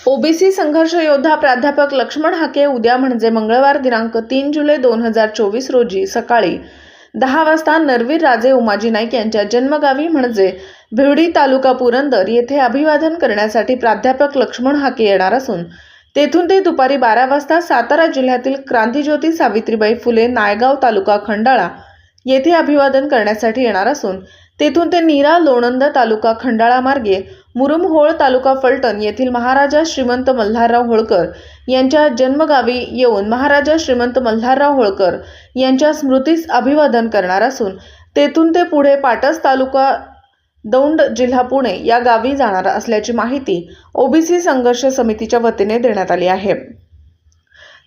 OBC संघर्ष योद्धा प्राध्यापक लक्ष्मण हाके उद्या म्हणजे मंगळवार दिनांक तीन जुलै दोन हजार चोवीस रोजी सकाळी दहा वाजता नरवीर राजे उमाजी नाईक यांच्या जन्मगावी म्हणजे भिवडी तालुका पुरंदर येथे अभिवादन करण्यासाठी प्राध्यापक लक्ष्मण हाके येणार असून तेथून ते दुपारी बारा वाजता सातारा जिल्ह्यातील क्रांतीज्योती सावित्रीबाई फुले नायगाव तालुका खंडाळा येथे अभिवादन करण्यासाठी येणार असून तेथून ते नीरा लोणंद तालुका खंडाळा मार्गे मुरुमहोळ तालुका फलटण येथील महाराजा श्रीमंत मल्हारराव होळकर यांच्या जन्मगावी येऊन महाराजा श्रीमंत मल्हारराव होळकर यांच्या स्मृतीस अभिवादन करणार असून तेथून ते पुढे पाटस तालुका दौंड जिल्हा पुणे या गावी जाणार असल्याची माहिती ओबीसी संघर्ष समितीच्या वतीने देण्यात आली आहे.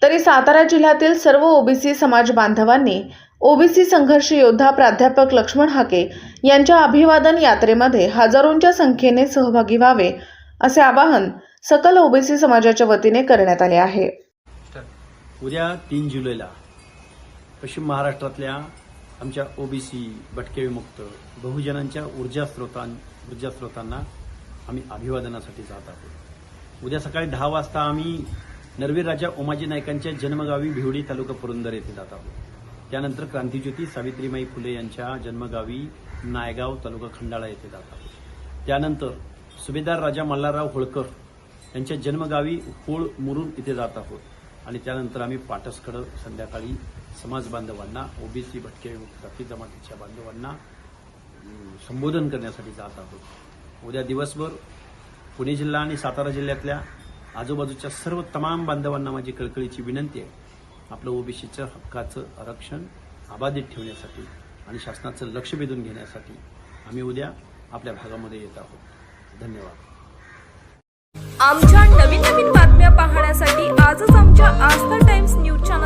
तरी सातारा जिल्ह्यातील सर्व ओबीसी समाज बांधवांनी ओबीसी संघर्ष योद्धा प्राध्यापक लक्ष्मण हाके यांच्या अभिवादन यात्रेमध्ये हजारोंच्या संख्येने सहभागी व्हावे असे आवाहन सकल ओबीसी समाजाच्या वतीने करण्यात आले आहे. उद्या तीन जुलैला पश्चिम महाराष्ट्रातल्या आमच्या ओबीसी भटके विमुक्त बहुजनांच्या ऊर्जा स्रोतां ऊर्जा स्रोतांना आम्ही अभिवादनासाठी जात आहोत. उद्या सकाळी दहा वाजता आम्ही नरवीर राजा ओमाजी नायकांच्या जन्मगावी भिवडी तालुका पुरंदर येथे जात आहोत. त्यानंतर क्रांतीज्योती सावित्रीमाई फुले यांच्या जन्मगावी नायगाव तालुका खंडाळा येथे जातात त्यानंतर सुभेदार राजा मल्हारराव होळकर यांच्या जन्मगावी होळ मुरुम इथे जात आहोत. आणि त्यानंतर आम्ही पाटसकडं संध्याकाळी समाज बांधवांना ओबीसी भटके जाती जमातीच्या बांधवांना संबोधन करण्यासाठी जात आहोत. उद्या दिवसभर पुणे जिल्हा आणि सातारा जिल्ह्यातल्या आजूबाजूच्या सर्व तमाम बांधवांना माझी कळकळीची विनंती आहे. आपलं ओबीसीच्या हक्काचं आरक्षण अबाधित ठेवण्यासाठी आणि शासनाचं लक्ष वेधून घेण्यासाठी आम्ही उद्या आपल्या भागामध्ये येत आहोत. धन्यवाद. आमच्या नवीन नवीन बातम्या पाहण्यासाठी आजच आमच्या आस्था टाइम्स न्यूज चॅनल